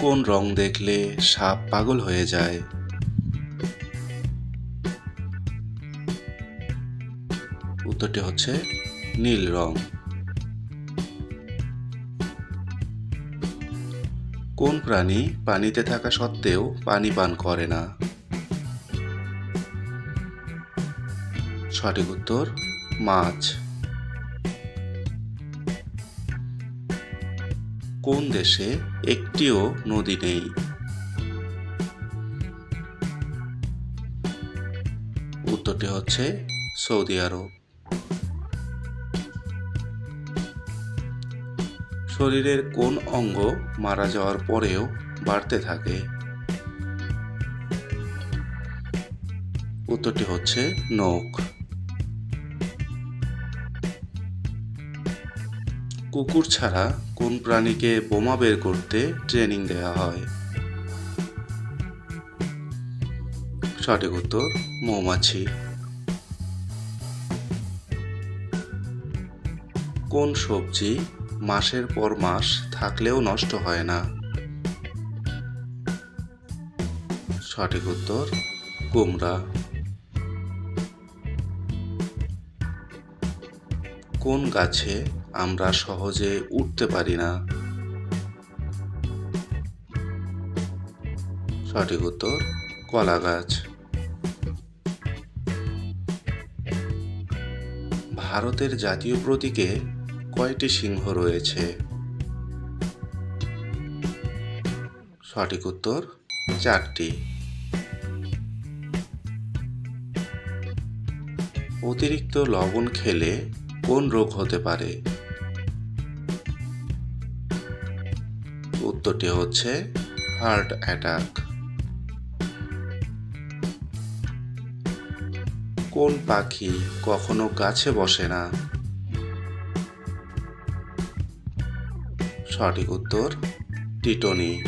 কোন রং দেখলে সাপ পাগল হয়ে যায়? উত্তরটি হচ্ছে নীল রং। কোন প্রাণী পানিতে থাকা সত্ত্বেও পানি পান করে না? সঠিক উত্তর, মাছ। কোন দেশে একটিও নদী নেই? উত্তরটি হচ্ছে সৌদি আরব। শরীরের কোন অঙ্গ মারা যাওয়ার পরেও বাড়তে থাকে? উত্তরটি হচ্ছে নখ। কুকুর ছাড়া কোন প্রাণীকে বোমা বের করতে ট্রেনিং দেওয়া হয়? সঠিক উত্তর, মৌমাছি। কোন সবজি মাসের পর মাস থাকলেও নষ্ট হয় না? সঠিক উত্তর, কুমড়া। কোন গাছে আমরা সহজে উঠতে পারি না। সঠিক উত্তর, কলা গাছ। ভারতের জাতীয় প্রতীকে কয়টি সিংহ রয়েছে? সঠিক উত্তর, চারটি। অতিরিক্ত লবণ খেলে কোন রোগ হতে পারে? উত্তরটি হচ্ছে হার্ট অ্যাটাক কোন পাখি কখনো গাছে বসে না? সঠিক উত্তর টিটনি।